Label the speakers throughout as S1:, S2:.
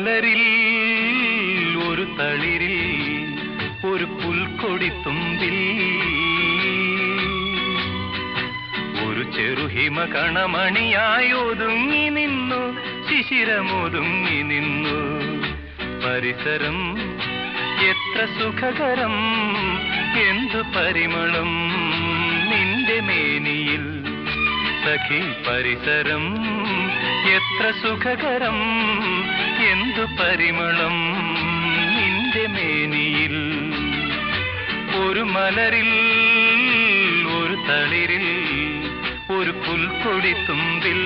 S1: മലരിൽ ഒരു തളിരിൽ ഒരു പുൽക്കൊടി തുമ്പിൽ. ഒരു ചെറുഹിമ കണമണിയായി ഒതുങ്ങി നിന്നു ശിശിരമൊതുങ്ങി നിന്നു. പരിസരം എത്ര സുഖകരം എന്തു പരിമളം നിന്റെ മേനിയിൽ. സഖി പരിസരം എത്ര സുഖകരം എന്തു പരിമളം നിന്റെ മേനിയിൽ? ഒരു മലരിൽ ഒരു തളിരിൽ ഒരു പുൽക്കൊടി തുമ്പിൽ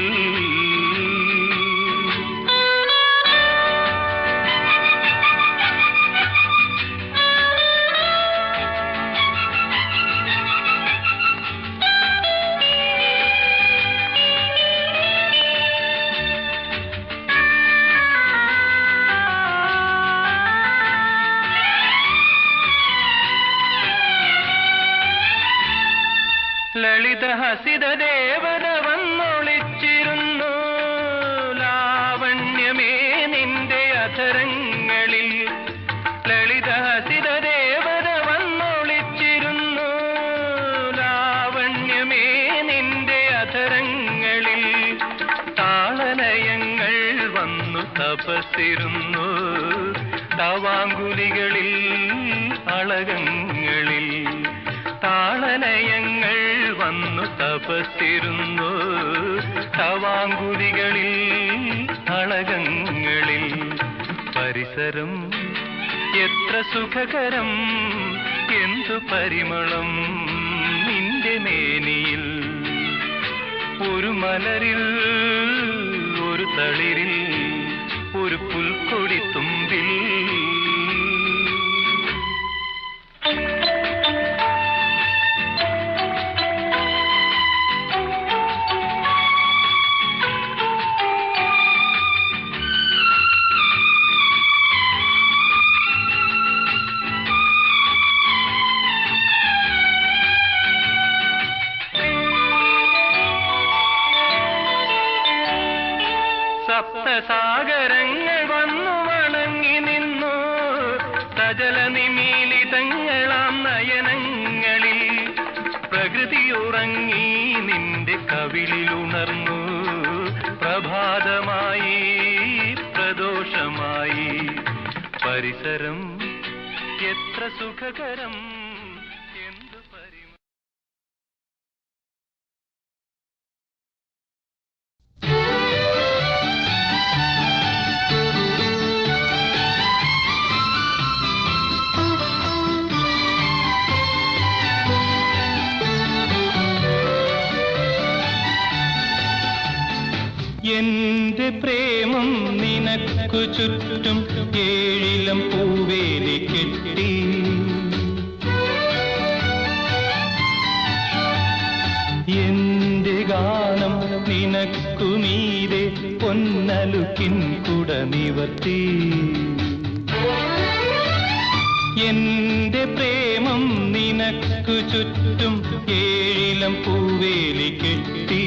S1: ಹಸಿದ ಹಸಿದ ದೇವರ പരിസരം എത്ര സുഖകരം എന്തു പരിമളം നിന്റെ മേനിയിൽ. ഒരു മലരിൽ ഒരു തളിരിൽ ഒരു പുൽക്കൊടി തുമ്പിൽ. സപ്തസാഗരങ്ങൾ വന്നു വണങ്ങി നിന്നു. സജല നിമീലിതങ്ങളാം നയനങ്ങളിൽ പ്രകൃതി ഉറങ്ങി നിന്റെ കവിളിലുണർന്നു. പ്രഭാതമായി പ്രദോഷമായി. പരിസരം എത്ര സുഖകരം. നിവർത്തി. എന്റെ പ്രേമം നിനക്കു ചുറ്റും ഏഴിലം പൂവേലി കെട്ടി.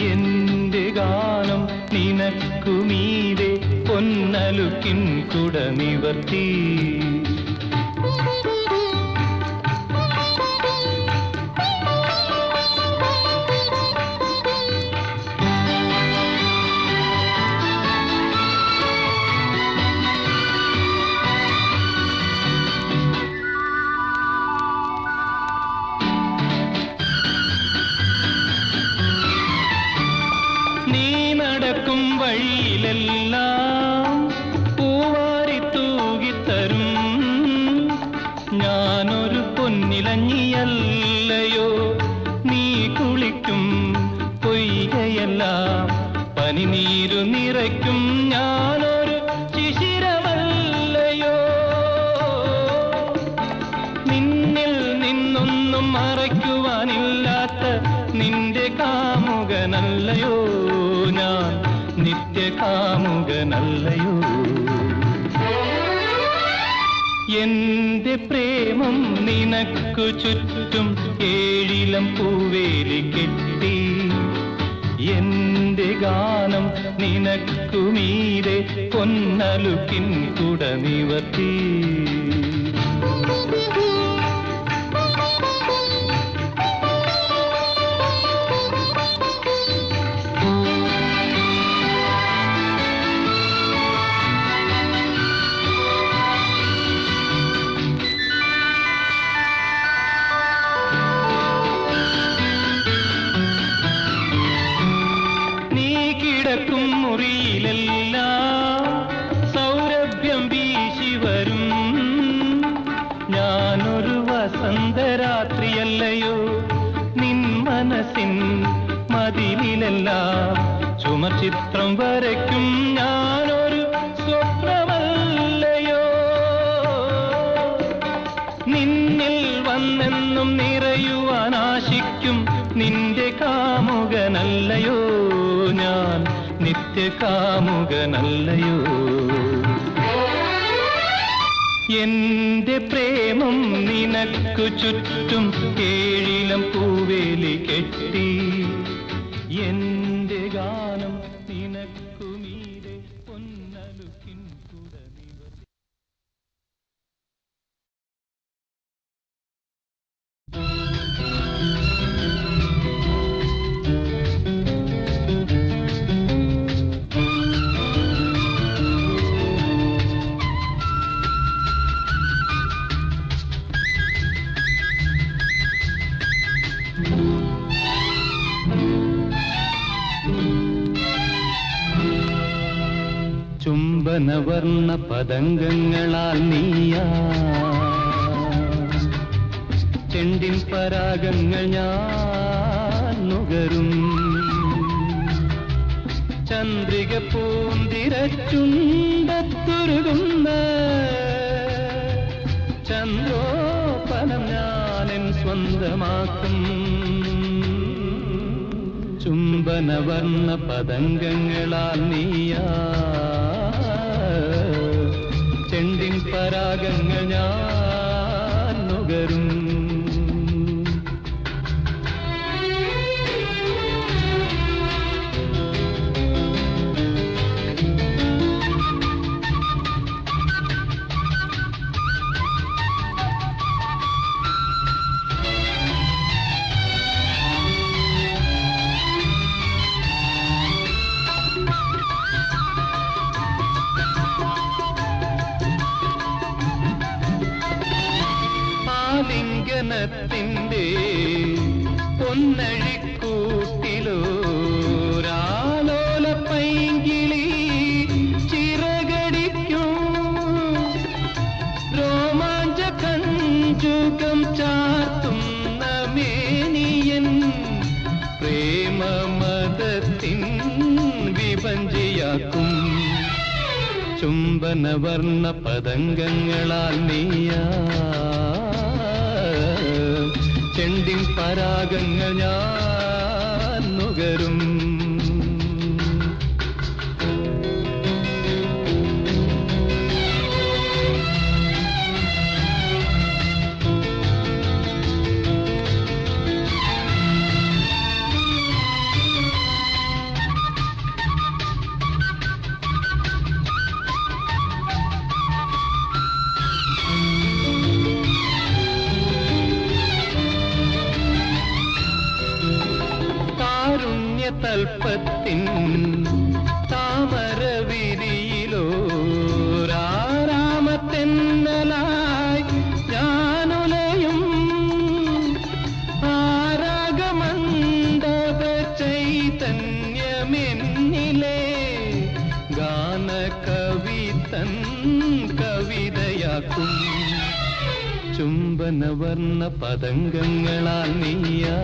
S1: എന്റെ ഗാനം നിനക്കു മീതെ പൊന്നലുക്കിൻ കുട നിവർത്തി. എന്റെ പ്രേമം നിനക്കു ചുറ്റും ഏഴിലം പൂവേലി കെട്ടി. എന്റെ ഗാനം നിനക്കുമീരെ പൊന്നലുക്കിൻ കുട നിവർത്തി. ഞാനൊരു വസന്തരാത്രിയല്ലയോ? നിൻ മനസ്സിൻ മതിലിലെല്ലാം ചുമചിത്രം വരയ്ക്കും ഞാനൊരു സ്വപ്നമല്ലയോ? നിന്നിൽ വന്നെന്നും നിറയുവാൻ ആശിക്കും നിന്റെ കാമുകനല്ലയോ? ഞാൻ നിത്യ കാമുകനല്ലയോ എന്റെ പ്രേമം നിനക്കു ചുറ്റും ഏഴിലം പൂവേലി കെട്ടി ചുംബനവർണ പതംഗങ്ങളാൽ നീയാ. ചെണ്ടിൻ പരാഗങ്ങൾ ഞാൻ നുകരും. ചന്ദ്രിക പൂന്തിരച്ചുണ്ടത്തുരുകുന്ന ചന്ദ്രോപനം ഞാനെൻ സ്വന്തമാക്കും. ചുംബനവർണ പതംഗങ്ങളാൽ നീയാ. ചെണ്ടിൻ പരാഗങ്ങൾ ഞാൻ നുകരും. ആലിംഗനത്തിന്റെ പൊന്നഴിക്കൂട്ടിലോ രാലോല പൈങ്കിളി ചിറകടിക്കും. രോമാഞ്ച കഞ്ചുകം ചാർത്തുന്ന മേനിയൻ പ്രേമമതത്തിൻ വിഭഞ്ചിയാക്കും ചുംബനവർണ പതംഗങ്ങളാൽ നീയാ ചെണ്ടിൻ പരാഗങ്ങൾ ഞാൻ നുകരും. പതംഗങ്ങളാൽ നീയാ.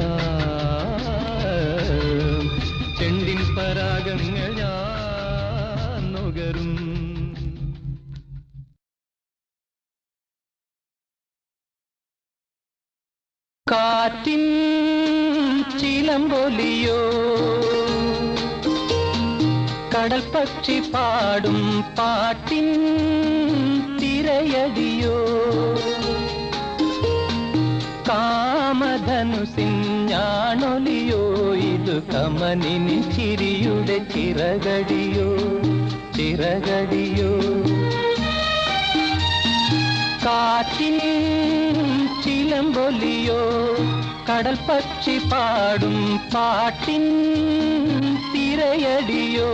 S1: ചെണ്ടിൻ പരാഗങ്ങൾ ഞാൻ കാറ്റിൻ ചിലമ്പൊലിയോ കടൽ പക്ഷി പാടും പാട്ടിൻ തിരയടിയോ. കാമധനുസിഞ്ഞാണൊലിയോ ഇതു കമനിനി ചിരിയുടെ ചിറകടിയോ ചിറകടിയോ. കാറ്റിൻ ചിലമ്പൊലിയോ കടൽ പക്ഷി പാടും പാട്ടിൻ തിരയടിയോ.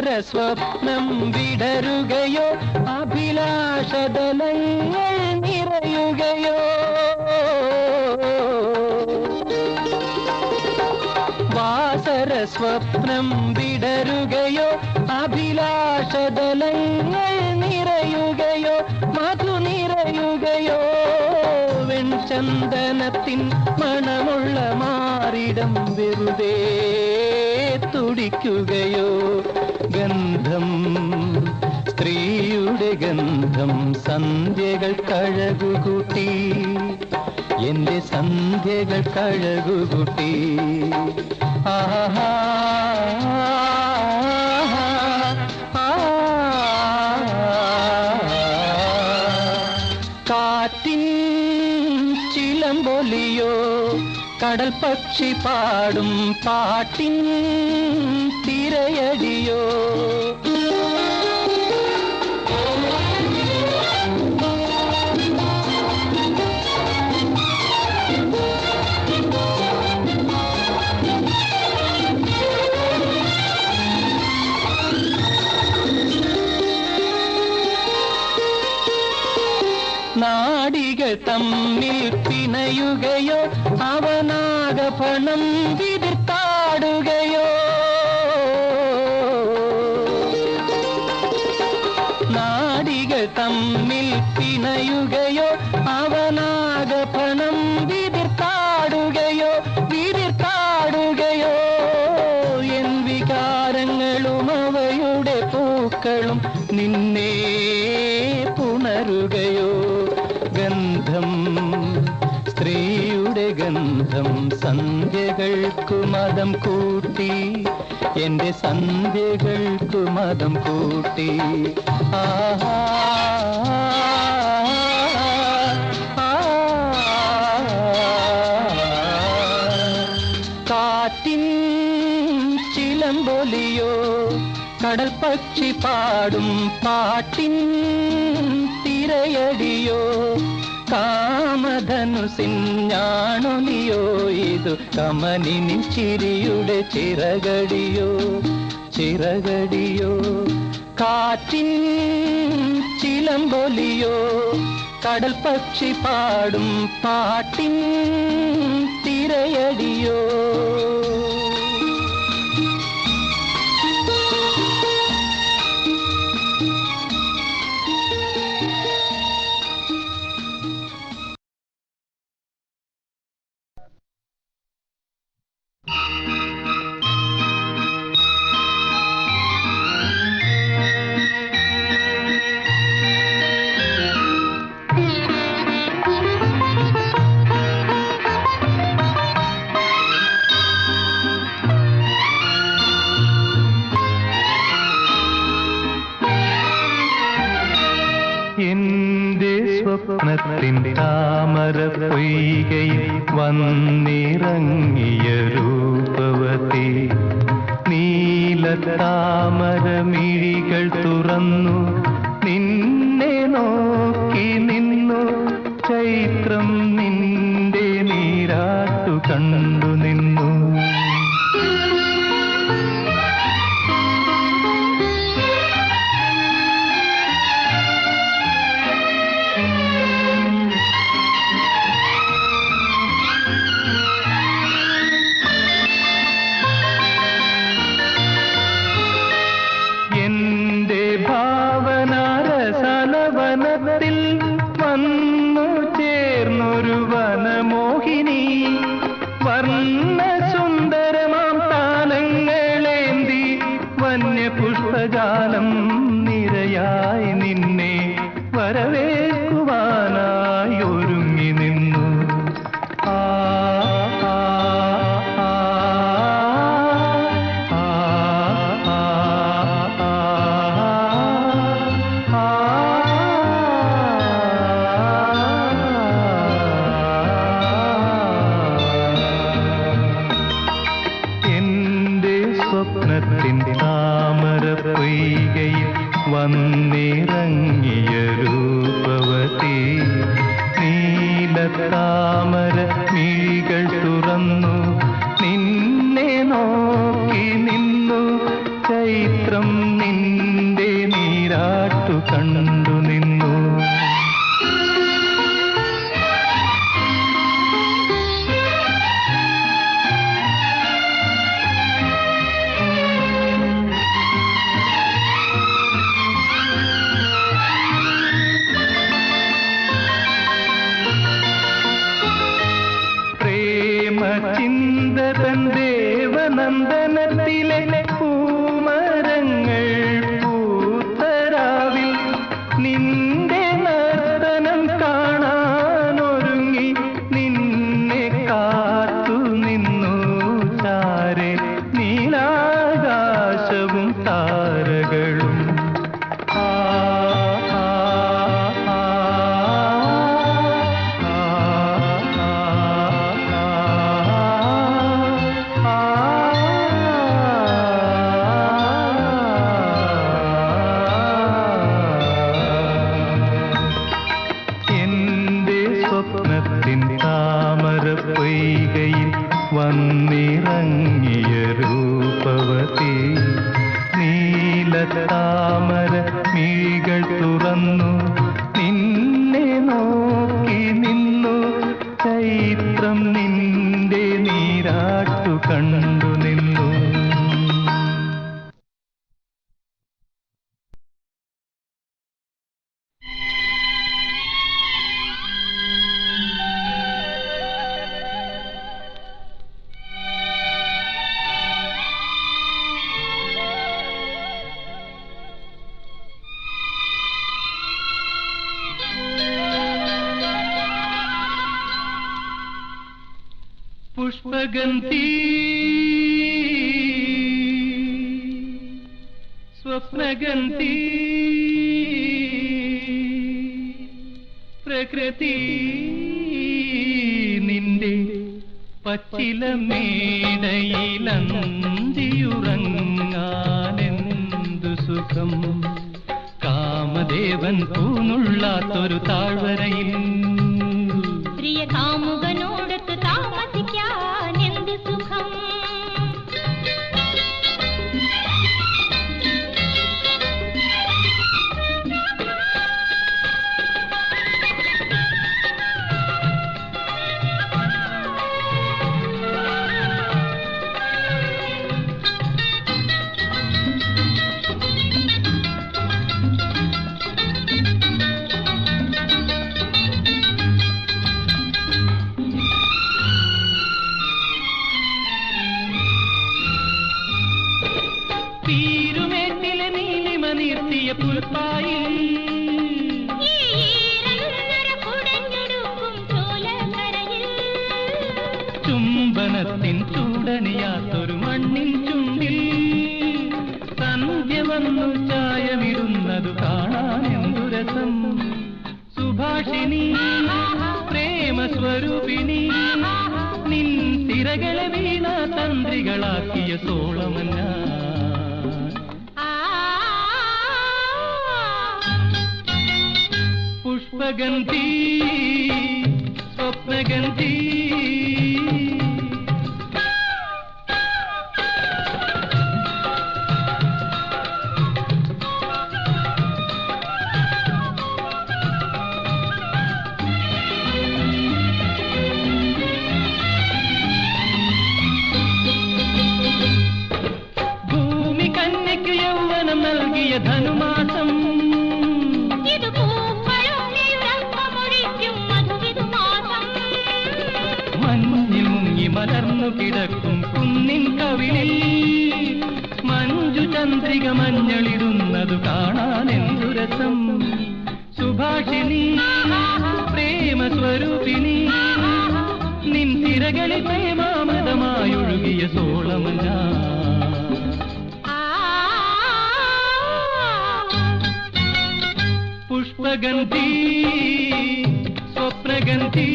S1: വാസര സ്വപ്നം വിടരുകയോ അഭിലാഷതലങ്ങൾ നിറയുകയോ. വാസര സ്വപ്നം വിടരുകയോ അഭിലാഷതലങ്ങൾ നിറയുകയോ മധു നിറയുകയോ. വെൺചന്ദനത്തിൻ മണമുള്ള മാറിടം വെറുതെ. തുടിക്കുകയോ ഗന്ധം സ്ത്രീയുടെ ഗന്ധം സന്ധ്യകൾ കഴകുകൂട്ടി. എന്റെ സന്ധ്യകൾ കഴകുകൂട്ടി. ആഹാ കടൽ പക്ഷി പാടും പാട്ടിൻ തിരയടിയോ? നാടികൾ തമ്മിൽ പിണയുകയോ അവനാകപണം വിതിർത്താടുകയോ നാടികൾ തമ്മിൽ പിണയുകയോ? അവനാകപണം വിതിർത്താടുകയോ വിതിർത്താടുകയോ അവയുടെ പൂക്കളും നിന്നെ പുണരുകയോ? ഗന്ധം ഗന്ധം സന്ധ്യകൾക്കു മതം കൂട്ടി എന്റെ സന്ധ്യകൾക്കു മതം കൂട്ടി ആഹാ കാറ്റിൻ ചിലമ്പൊലിയോ കടൽ പക്ഷി പാടും പാട്ടിൻ തിരയടിയോ കാമധനുസിഞ്ഞാണൊലിയോ ഇതു കമനിനി ചിരിയുടെ ചിറകടിയോ? ചിറകടിയോ? കാറ്റിൻ ചിലമ്പൊലിയോ കടൽ പക്ഷി പാടും പാട്ടിൻ തിരയടിയോ?
S2: പൊയ്കയിൽ വന്നിറങ്ങിയ രൂപവതി. നീല താമര മിഴികൾ തുറന്നു നിന്നെ നോക്കി നിന്നു. ചൈത്രം നിന്റെ നീരാട്ടു കണ്ടു.
S1: மோக చాటు కండు నిన్ను മഴയിടയിലന്തിയുറങ്ങാനെന്തു സുഖം? കാമദേവൻ പൂനുള്ളാത്തൊരു താഴ്വരയിൽ.
S3: പ്രിയ
S4: കാമുകനോ ഭാഷിണി പ്രേമസ്വരൂപിണി നിൻ തിരകളെ വീണ തന്ത്രികളാക്കിയ
S3: സോളമല്ല.
S4: പുഷ്പഗന്ധി സ്വപ്നഗന്ധി സ്വപ്നഗന്ധി സ്വപ്നഗന്ധി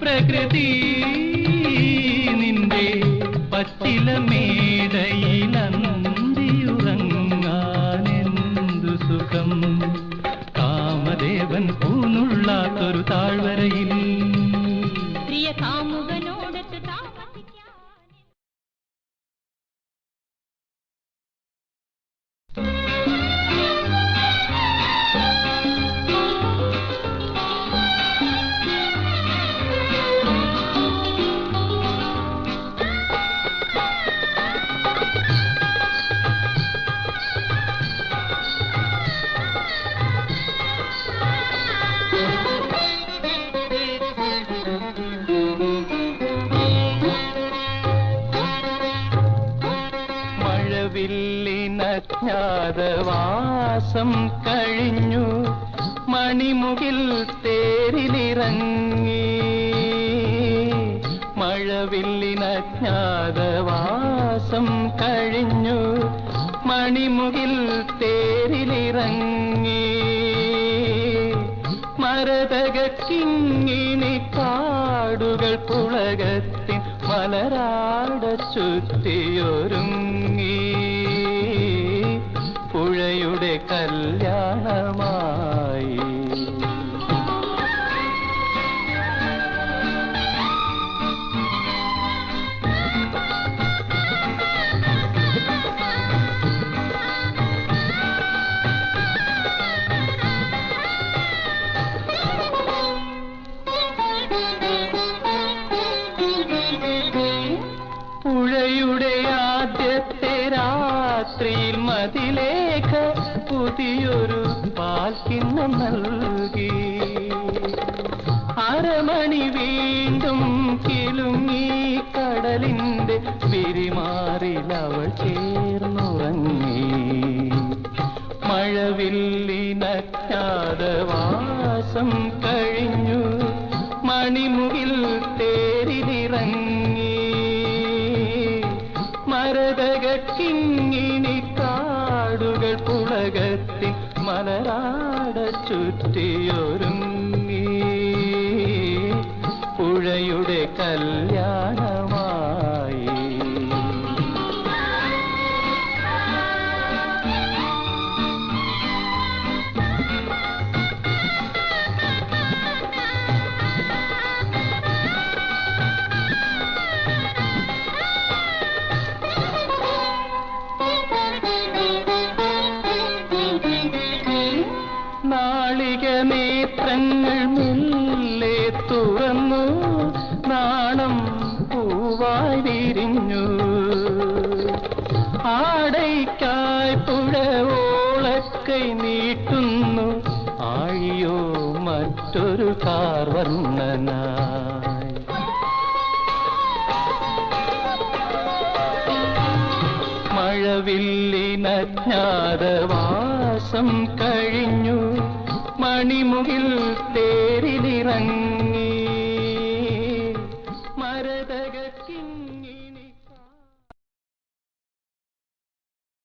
S4: പ്രകൃതി നിന്റെ
S1: പച്ചിലമേ. Some.